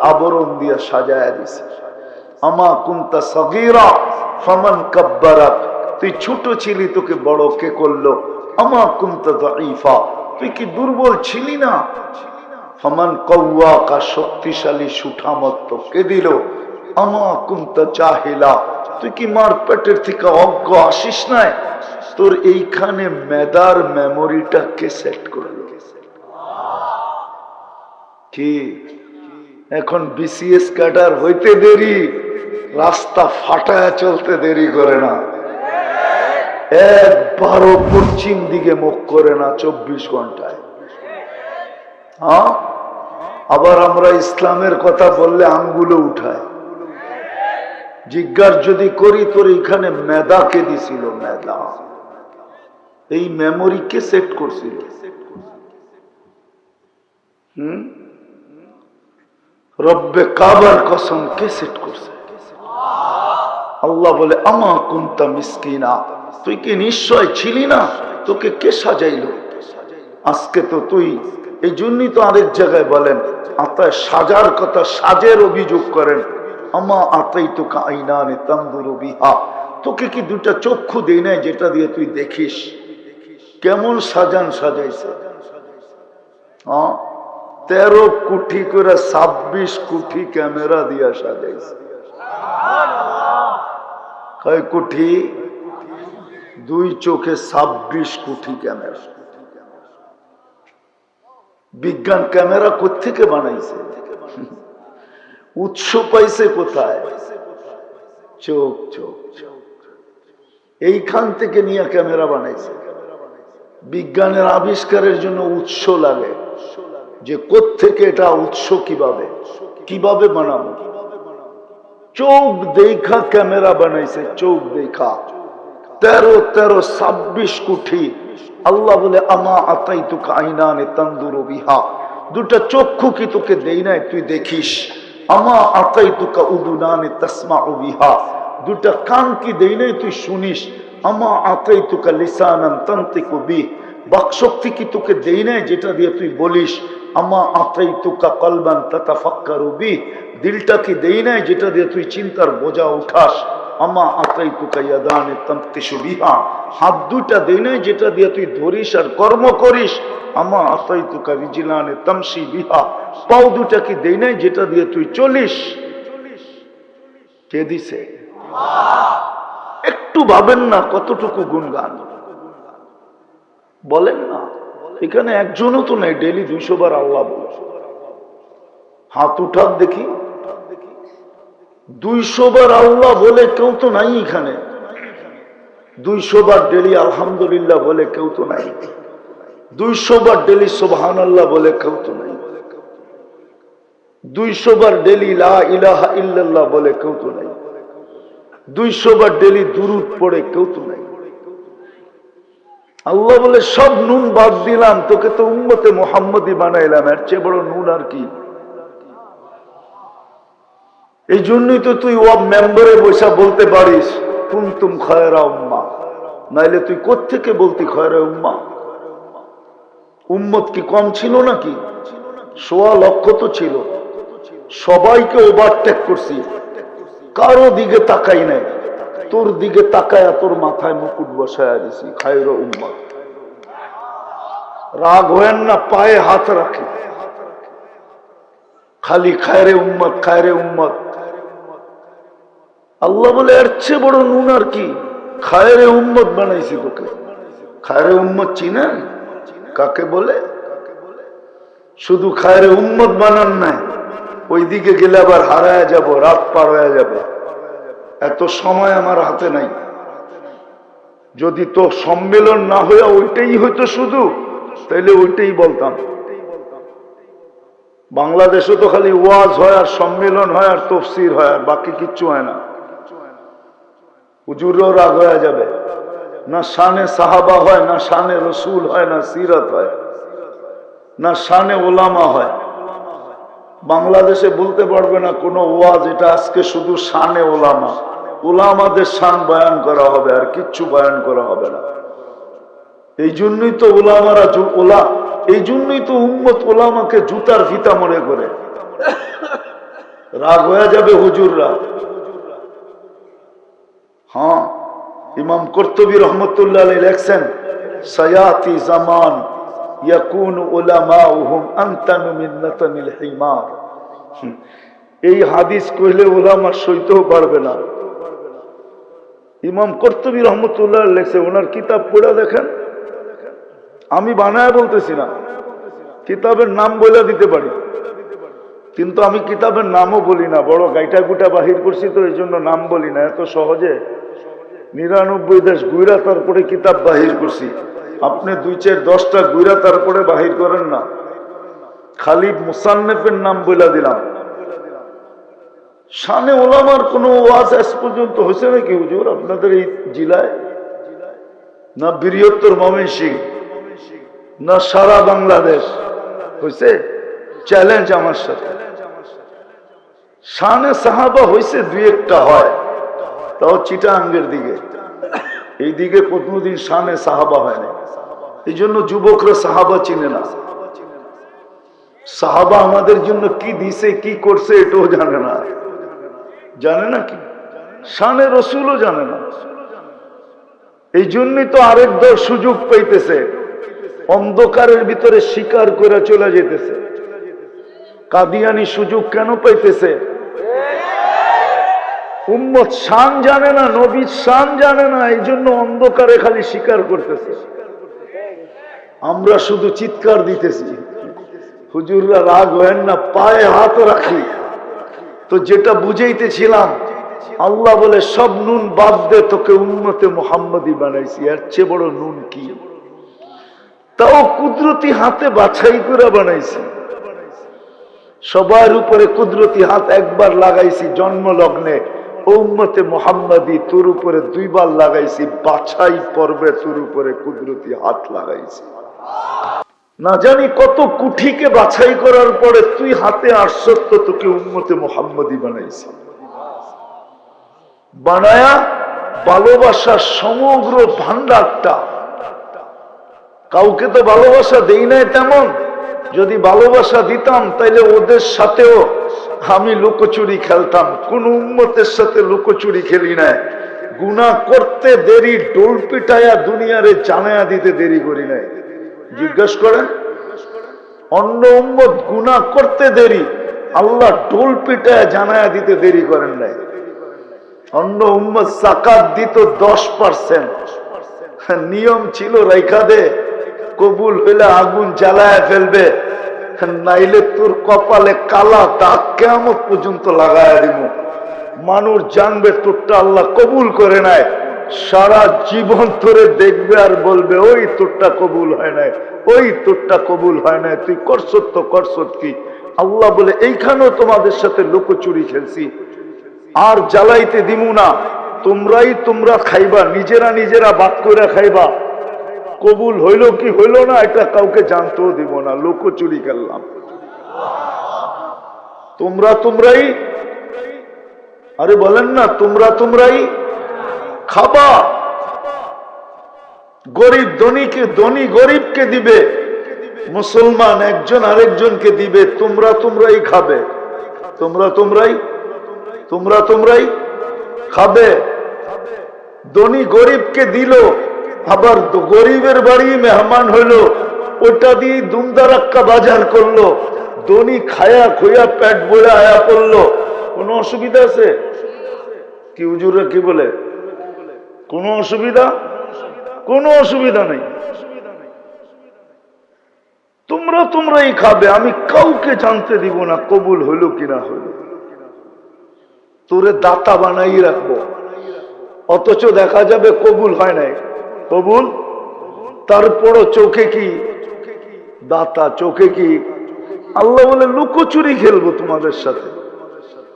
আবরণ দিয়ে সাজায়া দিছে। আমা কুন্তা ফামান কাব্বারাক। তুই ছোট ছিলি, তোকে বড় কে করল? আমা কুন্তা তুই কি দুর্বল ছিলি না? ফমান কৌয়া কা শক্তিশালী সুঠামত্ত কে দিল? তুই কি থেকে অজ্ঞ আসিস নাই? তোর এইখানে মেদার সেট করল কি? এখন বিসিএস কাটার হইতে দেরি, রাস্তা ফাটায় চলতে দেরি করে না। একবারও পশ্চিম দিকে মুখ করে না চব্বিশ ঘন্টায়। হ্যাঁ আবার আমরা ইসলামের কথা বললে আঙ্গুলো উঠায়। জিজ্ঞাসা যদি করি, তোর এখানে মেদা কে দিছিল? মেদা এই মেমোরি কে সেট করছিল? রব্বে কাবার কসম কে সেট করছে? আল্লাহ বলে, আমা কুন্তা তুই কি নিশ্চয় ছিলি না? তোকে কে সাজাইলো? আজকে তো তুই এই জন্যই তো আরেক জায়গায় বলেন, আতায় সাজার কথা সাজের অভিযোগ করেন। আমা আতাই তো আইনানে তান্দুর বিহা। তোকে কি দুটা চক্ষু দেই নাই যেটা দিয়ে তুই দেখিস? কেমন সাজান সাজাইছে। হ্যাঁ? তেরো কোটি করে ছাব্বিশ কোটি ক্যামেরা দিয়া সাজাইছে। কয় কোটি দুই চোখে ছাব্বিশ কোটি ক্যামেরা। বিজ্ঞান ক্যামেরা কোথেকে বানাইছে? উৎস পাইছে কোথায়? চোখ চোখ এইখান থেকে নিয়ে ক্যামেরা বানাইছে। বিজ্ঞানের আবিষ্কারের জন্য উৎস লাগে। যে থেকে এটা উৎস কীভাবে? কীভাবে বানাবো? চোখ দেখা ক্যামেরা বানাইছে, চোখ দেখা। তেরো তেরো, ছাব্বিশ কোটি। আল্লাহ বলে, আমা আতাই তোকে আইনানে তন্দুর বিহা। দুটা চক্ষু কি তোকে দেই নাই? তুই দেখিস। আমা আতাই তোকা উদুনানে তসমা বিহা দুটা কান কি দেই নাই তুই শুনিস আমা আতাই তোকা লিসানান তন্তে কবি বাকশক্তি কি তোকে দেই নাই যেটা দিয়ে তুই বলিস আমা আতাই তোকা কলবান তথা ফাক্কারুবি দিলটা কি দেই নাই যেটা দিয়ে তুই চিন্তার বোঝা উঠাস আমা আতাই তোকা ইয়াদানে তন্তে সুবিহা হাত দুটা দেই নাই, যেটা দিয়ে তুই ধরিস আর কর্ম করিস। আমা আতাই তোকা রিজিলানে তমসি বিহা। পাও দুটা কি দেই নাই, যেটা দিয়ে তুই চলিস? কে দিছে? একটু ভাবেন না কতটুকু গুণগান। বলেন না। এখানে একজনও তো নেই ডেলি দুইশো বার আল্লাহ বলে। হাত উঠান দেখি। দুইশো বার আল্লাহ বলে কেউ তো নাই এখানে। দুইশো বার ডেলি আলহামদুলিল্লাহ বলে কেউ তো নাই। দুইশো বার ডেলি সোবহান আল্লাহ বলে কেউ তো নাই। দুইশো বার ডেলি ইলাহা ইল্লাল্লাহ বলে কেউ তো নাই। দুইশো বার ডেলি দুরুদ পড়ে কেউ তো নাই। আল্লাহ বলে, সব নুন বাদ দিলাম, তোকে তো উম্মতে মোহাম্মদই বানাইলাম, এর চেয়ে বড় নুন আর কি? এই জন্যই তো তুই ও মেম্বারে বসা বলতে পারিস, কুন্তুম খয়রা উম্মা। নাইলে তুই কোত্থেকে বলতি খয়রা উম্মা? উম্মত কি কম ছিল নাকি? সোয়া লক্ষ তো ছিল। সবাইকে ওভারটেক করছি। কারও দিকে তাকাই নাই। তোর দিকে তাকায় তোর মাথায় মুকুট বসায় দিছি, খায়র উম্মা। রাগ হয়েন না, পায়ে হাত রাখে। খালি খায়রে উম্মত খায়রে উম্মত। আল্লাহ বলে, এর চেয়ে বড় নুন আর কি? খায়রে উম্মত বানাইছি তোকে। খায়রে উম্মত চিনেন? কাকে বলে? শুধু খায়রে উম্মত বানান নাই ওই দিকে গেলে আবার হারায় যাব, রাত পার হয়ে যাবে। এত সময় আমার হাতে নাই। যদি তো সম্মেলন না হয়ে ওইটাই হইতো শুধু, তাইলে ওইটাই বলতাম। বাংলাদেশে তো খালি ওয়াজ হয় আর সম্মেলন হয় আর তফসির হয় আর বাকি কিচ্ছু হয় না। হুজুরও রাগ হয়ে যাবে। না শানে সাহাবা হয়, না শানে রসুল হয়, না সিরত হয়, না শানে ওলামা হয়। বাংলাদেশে বলতে পারবে না কোনো ওয়াজ, এটা আজকে শুধু শানে ওলামা ওলামাদের শান বয়ান করা হবে, আর কিচ্ছু বয়ান করা হবে না। এই জন্যই তো ওলামারা ওলা এই জন্যই তো উম্মত ওলামাকে জুতার ফিতা মনে করে। রাগ হয়ে যাবে হুজুররা। হ্যাঁ ইমাম কর্তবী রহমতুল্লাহ লেখছেন, সয়াতি জামান ইয়াকুন উলামাউহুম আনতানু মিন্নাতানিল হিমার। হুম। এই হাদিস কইলে ওলামা সইতেও পারবে না। ইমাম কর্তবী রহমতুল্লাহ লেখছে ওনার কিতাব পড়ে দেখেন? আমি বানায় বলতেছি না। কিতাবের নাম বলে দিতে পারি। কিন্তু আমি কিতাবের নামও বলি না, বড় গাইটা গুটা বাহির করছি তো এই জন্য নাম বলি না, এত সহজে। নিরানব্বই দেশ গুইরা তারপরে কিতাব বাহির করছি। আপনি দুই চার দশটা গুইরা তারপরে বাহির করেন না। খালি মুসান্নেফের নাম বইলা দিলাম। শানে ওলামার কোনো ওয়াজ আজ পর্যন্ত হয়েছে নাকি হুজুর? আপনাদের এই জেলায়? না বৃহত্তর ময়মনসিং না সারা বাংলাদেশ? হয়েছে? চ্যালেঞ্জ আমার সাথে। শানে সাহাবা হয়েছে দুই একটা হয়, তাও চিটাঙ্গের দিকে। এই দিকে কোনোদিন শানে সাহাবা হয় না এই জন্য যুবকরা সাহাবা চিনে না। সাহাবা আমাদের জন্য কি দিছে, কি করছে, এটাও জানে না। জানে না কি? শানে রসুলও জানে না। এই জন্যই তো আরেক দল সুযোগ পাইতেছে। অন্ধকারের ভিতরে শিকার করে চলে যেতেছে। কাদিয়ানি সুযোগ কেন পাইতেছে? উম্মত শান জানে না, নবীর শান জানে না এই জন্য অন্ধকারে খালি স্বীকার করতেছে। আমরা শুধু চিৎকার দিতেছি। হুজুররা রাগ হয় না, পায়ে হাত রাখি। তো যেটা বুঝাইতেছিলাম, আল্লাহ বলে, সব নুন বাদ দে, তোকে উন্মতে মোহাম্মদী বানাইছি, এর চেয়ে বড় নুন কি? তাও কুদরতি হাতে বাছাই করে বানাইছি। সবার উপরে কুদরতি হাত একবার লাগাইছি জন্ম লগ্নে উম্মতে মোহাম্মদী তোর উপরে দুইবার লাগাইছি, বাছাই পর্বে তোর উপরে কুদরতি হাত লাগাইছি। না জানি কত কুঠিকে বাছাই করার পরে তুই হাতে আসত তোকে উম্মতে মোহাম্মদী বানাইছি। বানায়া ভালোবাসার সমগ্র ভান্ডারটা কাউকে তো ভালোবাসা দেই নাই তেমন। যদি ভালোবাসা দিতাম, তাইলে ওদের সাথেও আমি লুকোচুরি খেলতাম। কোন উম্মতের সাথে লুকোচুরি খেলি না। গুণা করতে দেরি ডোল পিটায়া দুনিয়ারে জানায়া দিতে দেরি করি নাই। জিজ্ঞেস করেন? অন্য উম্মত গুণা করতে দেরি, আল্লাহ ডোল পিটায়া জানায়া দিতে দেরি করেন নাই। অন্য উম্মত সাকাত দিত দশ পার্সেন্ট। নিয়ম ছিল রেখা দে, কবুল হইলে আগুন জ্বালায় ফেলবে। নাইলে তোর কপালে কালা দাগ কেমন পর্যন্ত লাগায় দিব? মানুষ জানবে তোরটা আল্লাহ কবুল করে নাই সারা জীবন ধরে দেখবে আর বলবে, ওই তোরটা কবুল হয় নাই, ওই তোরটা কবুল হয় নাই, তুই করছত তো করছত কি? আল্লাহ বলে, এইখানেও তোমাদের সাথে লুকোচুরি খেলছি, আর জ্বালাইতে দিমু না। তোমরাই তোমরা খাইবা, নিজেরা নিজেরা বাদ করে খাইবা। কবুল হইল কি হইল না, এটা কাউকে জানতেও দিব না। লোকচুরি খেললাম তোমরা তোমরাই, আরে বলেন না, তোমরা তোমরাই খাবা। গরিব ধনীকে, ধনী গরিবকে দিবে, মুসলমান একজন আরেকজনকে দিবে, তোমরা তোমরাই খাবে। তোমরা তোমরাই তোমরা তোমরাই খাবে। ধনী গরিবকে দিল আবার গরিবের বাড়ি মেহমান হইল, ওটা দিয়ে দুমদারাক্কা বাজার করল দনি খায়া খোয়া পেট বলে আয়া করল কোনো অসুবিধা আছে? কি হুজুররা কি বলে? কোনো অসুবিধা? কোনো অসুবিধা নেই। তোমরা তোমরাই খাবে, আমি কাউকে জানতে দিব না কবুল হইল কিনা হইল। তোরে দাতা বানাই রাখব। অথচ দেখা যাবে কবুল হয় নাই। কবুল তারপরও চোখে কি দাতা চোখে কি? আল্লাহ বলে লুকোচুরি খেলব তোমাদের সাথে।